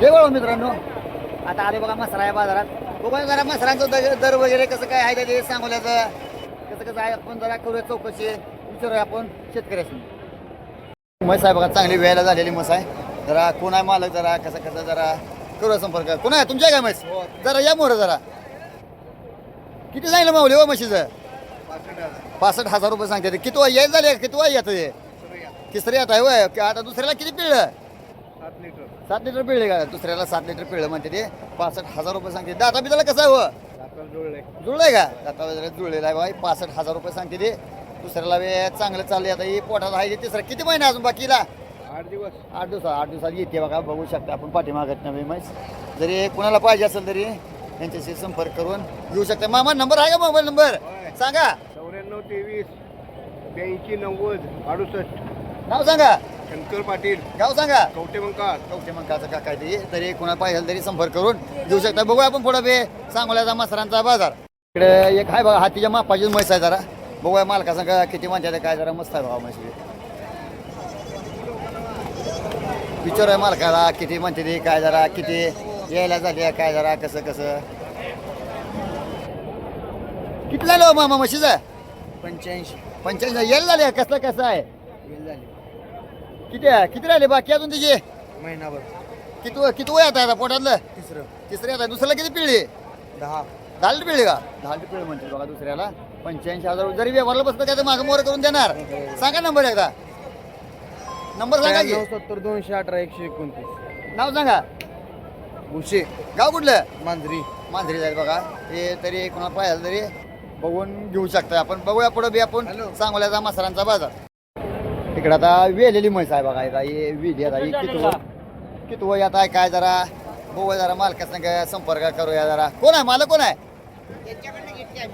हे बघा मित्रांनो. आता आले बघा मसरा आहे बाजारात. बघा जरा मसरांचं दर दर वगैरे कसं काय आहे ते सांगोल्याचं. कसं कसं आहे आपण जरा करूया चौकशी. विचारूया आपण शेतकऱ्याशी. म्हैस आहे बघा चांगली वेळेला झालेली म्हस आहे. जरा कोण आहे मालक जरा कसं कसं जरा करूया संपर्क. कोण आहे? तुमच्या काय म्हैस? जरा या मोर जरा. किती सांगितलं माऊली हो म्हशीचं? पासष्ट हजार रुपये सांगते. किती वय झाले किती वय येतं हे? तिसरी आता. आहे वय आता दुसऱ्याला किती पिळलं? सात लिटर पिळले का? दुसऱ्याला सात लिटर पिळलं म्हणते ते. पासष्ट हजार रुपये सांगते. दाता बिदाला कसं आहे हो? जुळलंय. का? दाता वगैरे जुळलेला आहे बाई पासष्ट हजार रुपये सांगते ते. दुसऱ्याला बे चांगलं चाललंय. आता ही पोटात आहे ते तिसरा किती महिने अजून बाकीला? आठ दिवस. आठ दिवसात आठ दिवसात येते बघा बघू शकता आपण पाठीमागत नव्हे म्हैस जरी कुणाला पाहिजे असेल तरी यांच्याशी संपर्क करून घेऊ शकता. मामा नंबर आहे का मोबाईल नंबर? सांगा. चौऱ्याण्णव तेवीस ब्याऐंशी नव्वद अडुसष्ट. नाव सांगा. शंकर पाटील गाव सांगा. कवटे बंकाळ कवटे मग काचा काय ते तरी कोणा पाहिजे तरी संपर्क करून घेऊ शकता. बघूया आपण पुढे बे सांगोल्याचा मसरांचा बाजार. इकडे एक आहे बघा हातीच्या मापाची म्हैस आहे जरा. बघूया मालका सांगा किती म्हणते काय जरा मस्त आहे बघा म्हैस विचार आहे मालकाला किती म्हणते ते काय जरा किती यायला झाली काय जरा कसं कसं. किती झालं हो मामा म्हशीचं? पंच्याऐंशी. पंच्याऐंशी. यायला झाले कसं कसं आहे? झाली. किती आहे? किती राहिले बाकी अजून तिचे? महिनाभर. किती किती वय आता पोटातलं? तिसरं. तिसऱ्या आता दुसऱ्याला किती पिळली? दहा. दहा लिटर पिळली का? दहा लिटर पिळली म्हणते बघा दुसऱ्याला. पंच्याऐंशी हजार. जरी व्यवहारला बसलं काय तर मागं मोर करून देणार. सांगा नंबर एकदा. नंबर सांगा की. सत्तर दोनशे अठरा एकशे एकोणतीस. नाव सांगा. उशे. गाव कुठलं? मांजरी. मांजरी जाईल बघा. हे तरी कोणाला पाहिजे तरी बघून घेऊ शकता आपण. बघूया पुढे बी आपण. सांगोल्याचा मसालांचा बाजार. इकडे आता वेलेली म्हैस आहे बघा आता हे विधी आता ही किती किती वय आता आहे काय जरा बघूया जरा मालका संग संपर्क करूया जरा. कोण आहे? मालक कोण आहे?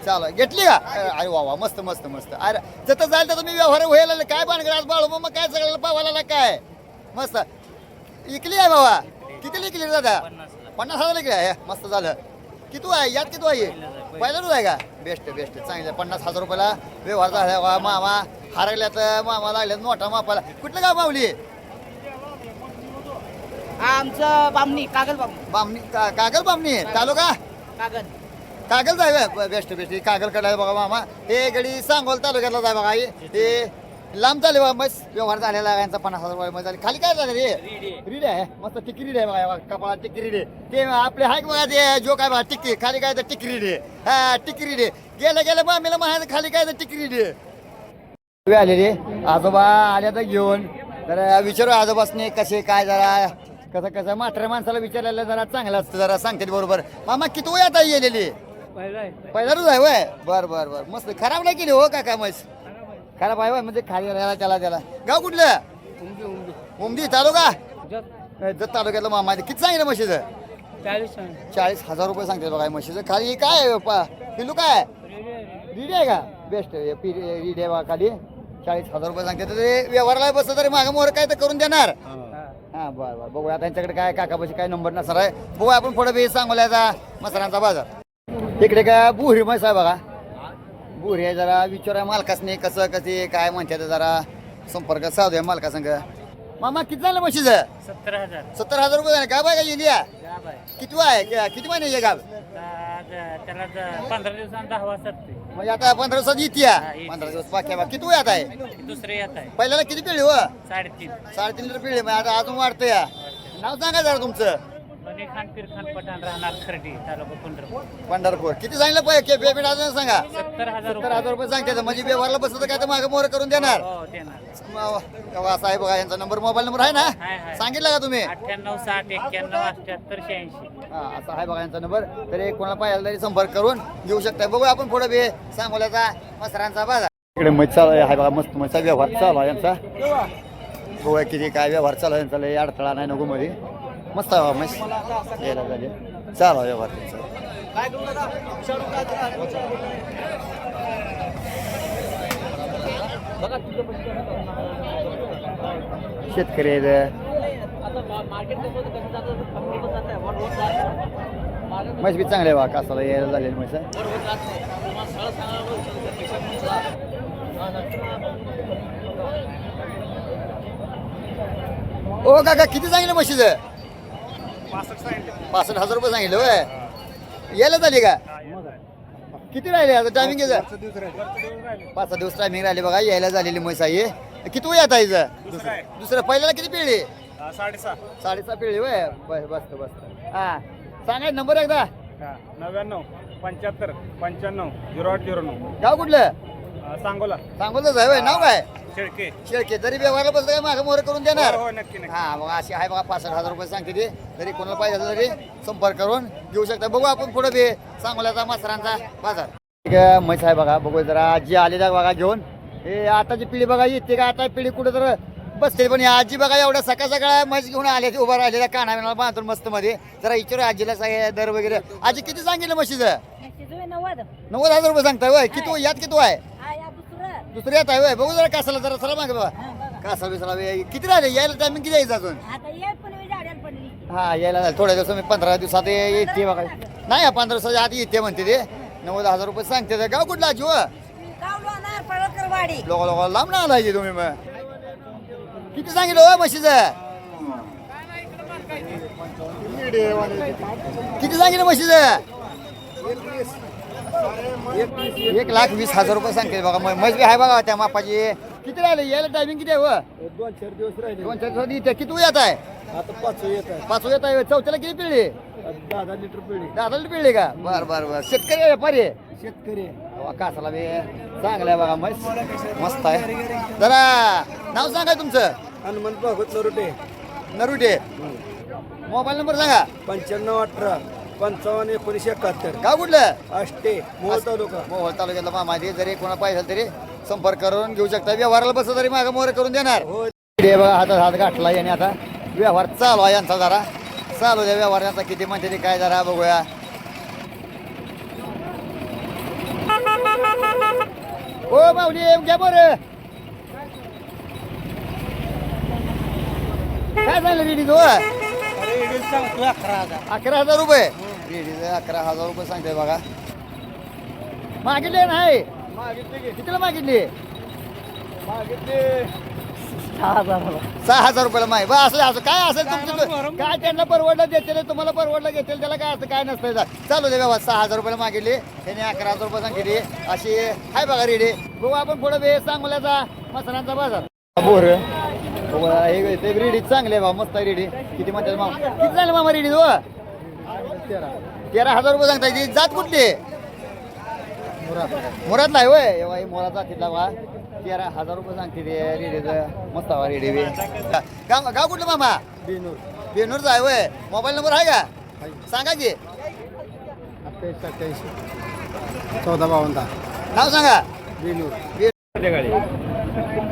चालू घेतली का? अरे वा वा मस्त मस्त मस्त. अरे जत जाईल तर तुम्ही व्यवहार व्हायला काय बांधकडे आज बाळू मग काय सगळ्याला पावायला काय? मस्त. इकली आहे बाबा. किती लिकली दादा? पन्नास हजार. लिकली आहे. मस्त झालं. किती आहे? यात किती आहे? पहिला आहे का? Best best. चांगलं पन्नास हजार रुपयाला व्यवहार झाला वा मामा. हरवल्यात मामा लागल्यात मोठा मापाला. कुठलं गाव मावली आमचं बामणी कागल बामणी. बामणी का- कागल बामणी तालुका? कागल. कागल जाय बेस्ट बेस्ट. ही कागल कडाय बघा मामा. हे गडी सांगोल तालुक्यातला जाय बघा हे हे लांब चालले बघा मस्त व्यवहार झालेला आहे यांचा पन्नास हजार रुपये झाली. खाली काय झालं रे? रीड. आहे? मस्त टिकी रीड आहे बघा कपाळात टिकी रीड. आहे ते आपले हाय बघा ते जो काय बघा टिक्की. खाली काय तर टिकी रीड. आहे हा टिकी रीड. आहे गेलं गेलं मामीला म्हणायचं खाली काय तर टिकी रीड. आहे आलेले. आजोबा आल्या तर घेऊन. जरा विचारू आजोबासने कसे काय जरा कसं कसं? म्हाताऱ्या माणसाला विचारायला जरा चांगलं असतं जरा सांगते बरोबर. मामा किती वय आता गेलेली? पहिला रोज आहे वय? बर बर बर. मस्त. खराब नाही केली हो का काय म्हैस? खराब आहे वय म्हणजे खाली राहायला त्याला त्याला. गाव कुठलं? उमदी तालुका? जत. तालुक्यातलं मामा. किती सांगितलं म्हशीचं? चाळीस हजार रुपये सांगते बघा म्हशीचं. खाली काय आहे पा- पिल्लू काय? रीड आहे का? बेस्ट रीड आहे खाली. चाळीस हजार रुपये सांगते. तर ते व्यवहारला बसलं तरी मागं मोर काय तर करून देणार. हा. बरं बरं. बघूया त्यांच्याकडे काय काकापाशी काय नंबर नसणार आहे. बघूया आपण पुढे बी सांगोल्याचा मसाल्यांचा बाजार. इकडे काय बुहरी म्हैस आहे बघा. बुहरी आहे जरा विचारा मालकासने कसं कसे काय म्हणतात जरा. संपर्क साधूया मालका संग मामा किती झालं म्हशीचं? सत्तर हजार. सत्तर हजार रुपये झाले. काय बघा इंडिया किती आहे? कि- किती महिने आहे गाव? त्याला पंधरा दिवसांनी दहा वाजता म्हणजे आता पंधरा दिवसात येते या. येते. पंधरा दिवस बाकी आहे. बा. किती वय आता आहे? दुसरे येत आहे. पहिल्याला किती पिढी हो? साडेतीन. साडेतीन लिटर पिढी मग आता अजून वाढतं या. नाव सांगा जरा तुमचं. बने खान पीर खान पठाण राहणार खर्डी तालुका पंढरपूर. पंढरपूर. किती सांगितलं पाहिजे? पेमेंट अजून सांगा. सत्तर हजार सत्तर हजार रुपये सांगते. म्हणजे व्यवहारला बसलं तर काय तर मागं मोर करून देणार. हो देणार. बघा यांचा नंबर मोबाईल नंबर आहे ना? हाय, हाय. सांगितलं का तुम्ही? अठ्ठ्याण्णव साठ एक्क्याण्णव अठ्ठ्याहत्तर शहाऐंशी. हा असा आहे बघा यांचा नंबर. तरी कोणाला पाहिजे तरी संपर्क करून घेऊ शकता बघू आपण पुढे बे सांगोल्याचा मसरांचा बाजार. इकडे मग चालू आहे बघा मस्त मस्त व्यवहार चालू आहे यांचा. बघूया किती काय व्यवहार चालू आहे यांचा लय अडथळा नाही नको मध्ये मस्त आहे मस्त. यायला झाले. चालू आहे व्यवहार त्यांचा. शेतकरी आहेत. म्हैस बी चांगले बा कासाला यायला झालेली म्हैस ओ काका किती सांगितलं म्हशीचं? पासष्ट हजार रुपये सांगितलं होय. यायला झाली का? किती राहिले आता टायमिंग पाच सहा दिवस टायमिंग राहिले बघा यायला झालेली म्हैस आहे किती वय आता हिचं? दुसरं. पहिल्याला किती पिळली? साडेसहा. साडेसहा पिळली वय बस बसत बसत हा. सांगा नंबर एकदा. नव्याण्णव पंच्याहत्तर पंच्याण्णव झिरो आठ झिरो नऊ. गाव कुठलं? अं, सांगोला. सांगोलच आहे नाव काय? शेळके. शेळके. जरी व्यवहारला बसलं काय मागं मोहर करून देणार? हो हो, नक्की नक्की. हा मग अशी आहे बघा पासष्ट हजार रुपये सांगते ते. जरी कोणाला पाहिजे असेल तरी संपर्क करून घेऊ शकता. बघू आपण पुढे बी सांगोल्याचा मसरांचा बाजार. ठीक आहे म्हैस आहे बघा बघू जरा आजी आलेल्या बघा घेऊन. हे आताची पिढी बघा येते का आता पिढी कुठं तर बसते पण ही आजी बघा एवढ्या सकाळ सकाळ म्हैस घेऊन आले ते उभा राहिलेल्या काना बांधून मस्त मध्ये. जरा इचार आजीला सांगे दर वगैरे. आजी किती सांगितलं म्हशीचं? नव्वद. नव्वद हजार रुपये सांगताय वय किती यात किती आहे हा या दुसरं. दुसरी येत आहे वय बघू जरा कासाला जरा चला मागे बघा. कासा बिसाला किती राहिले? यायला टायमिंग किती यायचं अजून? ये हा यायला. थोड्या दिवसात मी पंधरा दिवसात ये- येते बघा. नाही पंधरा दिवसाच्या आत येते म्हणते ते. नव्वद हजार रुपये सांगते. गाव कुठला पळकर वाडी. लोक लोक लांब ना आलाय तुम्ही मग. किती सांगितलं हो म्हशीचं? किती सांगितलं म्हशीचं? एक लाख वीस हजार रुपये सांगते बघा म- म्हैस बी आहे बघा त्या मापाची. किती राहिले? यायला टायमिंग किती आहे? दोन चार दिवस राहिले. दोन चार दिवसात येते किती येत आहे? आता पाच येत आहे. पाच येत आहे चौथ्याला किती पिळली? दहा दहा लिटर पिढी दादाला पिळली का? बर बर बर. शेतकरी व्यापारी. शेतकरी अहो, कासाला बी चांगलं आहे बघा मस्त मस्त आहे. जरा नाव सांगा तुमचं. हनुमंत भागवत नरोटे. नरुटे. मोबाईल नंबर सांगा. पंच्याण्णव अठरा पंचावन्न एकोणीसशे एकाहत्तर. गाव कुठलं? आष्टे मोहोळ तालुका. मोहोळ तालुक्यातला मामा आहे. जरी कोणा पाहिजे तरी संपर्क करून घेऊ शकता. व्यवहाराला बस तरी मागं मोहर करून देणार. हो. बघा हातात हात गाठला याने आता. व्यवहार चालू आहे यांचा जरा. चालू द्या व्यवहार यांचा किती म्हणते ते काय जरा बघूया. ओ माऊली घ्या बरं. काय झालं रेडी तो अकरा हजार. रुपये? रेडीचं अकरा हजार रुपये सांगते बघा. मागितले नाही? कितीला मागितली. सहा हजार रुपयाला माहिती बा असं असं काय असेल तुमचं काय त्यांना परवडलं देतील तुम्हाला परवडलं घेतील त्याला काय असं काय नसतं इथं. चालू दे बाबा सहा हजार रुपयाला मागितली. त्यांनी अकरा हजार रुपये सांगितली. अशी हाय बघा रेडी. बघू आपण पुढे बे सांगोल्याचा मसाल्यांचा बाजार. बोर. हे ते रेडी चांगले आहे बाबा मस्त आहे रेडी. किती म्हणतात मामा? किती झालं मामा रेडी तो तेरा. हजार रुपये सांगता येते जात कुठली? मुरातला आहे होय. एव्हा मोरा जातीतला बा तेरा हजार रुपये सांगते ते रेडीचं. मस्त हवा रेडी बी. गाव गाव कुठलं मामा? बेनूर. बेनूरचा आहे होय. मोबाईल नंबर आहे का? सांगा की. अठ्ठावीस अठ्ठ्याऐंशी चौदा बावन्न दहा. नाव सांगा. बेनूर.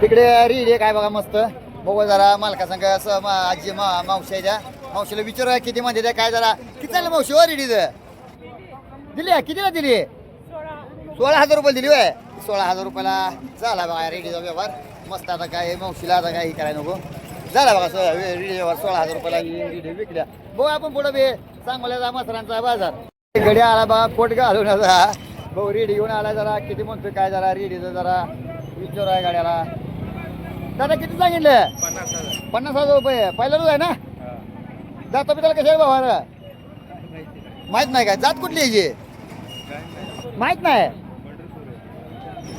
तिकडे रेडी काय बघा मस्त. बघू जरा मालका सांगा असं मा आजी मा मावशी आहे त्या. मावशीला विचारूया किती मध्ये त्या काय जरा. किती झालं मावशी हो रेडीचं? दिली आहे? कितीला दिली? सोळा हजार रुपये दिली होय. सोळा हजार रुपयाला झाला बघा रेडीचा व्यवहार. मस्त आता काय मावशीला आता काही करायला नको. झाला बघा सोळा रेडी व्यवहार सोळा हजार रुपयाला रेडी विकल्या. बघू आपण पुढं बे सांगोल्याचा मसरांचा बाजार. घडी आला बघा कोट घालून आता. भाऊ रेडी घेऊन आला जरा किती म्हणतोय काय जरा रेडीचं जरा विचार आहे गाड्याला. दादा किती सांगितलं? पन्नास हजार रुपये. पहिला रोज आहे ना? जाता पिताला कशा व्यवहार माहीत नाही काय जात कुठली आहे याची? माहीत नाही.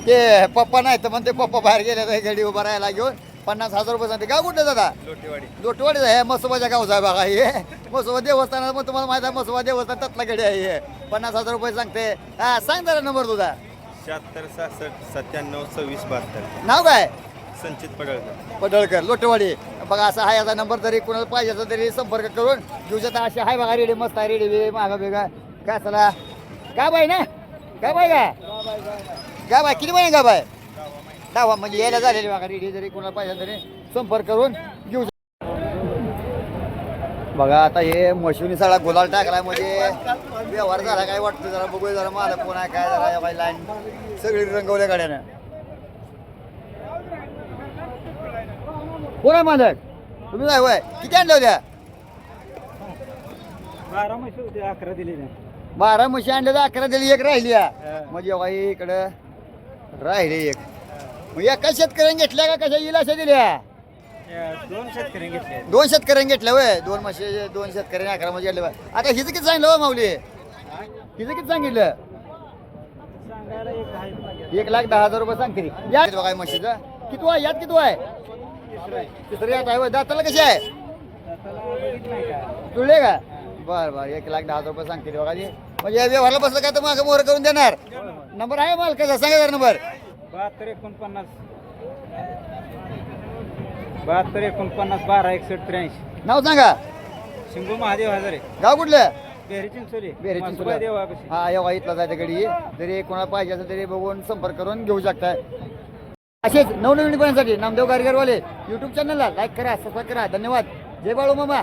ते पप्पा नाही तर म्हणते पप्पा बाहेर गेले तर गाडी उभा राहायला घेऊन पन्नास हजार रुपये सांगते. गाव कुठलं दादा? लोटेवाडी. लोटवाडी आहे मसोबाच्या गावचा आहे बघा हे. मसोबा देवस्थानात मग तुम्हाला माहिती आहे मसोबा देवस्थान त्यातला गडी आहे हे. पन्नास हजार रुपये सांगते. हा सांग जरा नंबर तुझा. शहात्तर सहासष्ट सत्त्याण्णव सव्वीस बहात्तर. नाव काय? संचित पडळकर. पडळकर लोटवाडी. बघा असा आहे याचा नंबर तरी कोणाला पाहिजे असेल तरी संपर्क करून घेऊ शकता. अशी आहे बघा रेडी मस्त आहे रेडी बी मागा बेगा काय चला? काय बाय ना? काय बाय का काय बाय किती महिने का बाय दहा म्हणजे यायला झालेली बघा रेडी जरी कोणाला पाहिजे तरी संपर्क करून घेऊ बघा आता हे मशिनी सगळा गुलाल टाकलाय म्हणजे व्यवहार झाला काय वाटतं जरा? बघूया जरा मला कोण आहे काय जरा लाईन सगळी रंगवल्या गाड्यानं. कोण आहे मालक? तुम्ही काय वय किती आणल्या होत्या? बारा म्हशी होते अकरा दिले बारा म्हशी आणल्या तर अकरा दिली एक राहिली. म्हणजे बघा ही इकडं राहिली एक. मग एका शेतकऱ्याने घेतल्या का कशा? येईल अशा दिल्या? दोन शेतकरी घेतले. दोन शेतकऱ्यांनी घेतल्या वय दोन म्हशी दोन शेतकऱ्यांनी अकरा म्हशी घेतल्या वय आता हिचं किती सांगितलं हो माऊली? हिचं किती सांगितलं? एक लाख दहा हजार रुपये सांग तरी या. बघा म्हशीचं? किती आहे? यात किती आहे? तिसरं यात आहे. दाताला कशी आहे? जुळले का? बर बर. एक लाख दहा हजार रुपये सांगते बघा ती. म्हणजे या व्यवहारला बसलं काय तर मागं मोहर करून देणार. नंबर आहे माल कसा सांगा जरा नंबर. बहात्तर एकोणपन्नास. बहात्तर एकोणपन्नास बारा एकसष्ट त्र्याऐंशी. नाव सांगा. शिंगू महादेव हजारे. गाव कुठलं? बेहरी चिंचोली. बेरे मासुबाई देवापाशी. हा या इथला जायचं गडी जरी कोणाला पाहिजे असेल तरी बघून संपर्क करून घेऊ शकताय असेच नवनवीन पणासाठी नामदेव गारगरवाले युट्यूब चॅनलला लाईक करा सबस्क्राईब करा. धन्यवाद. जय बाळू मामा.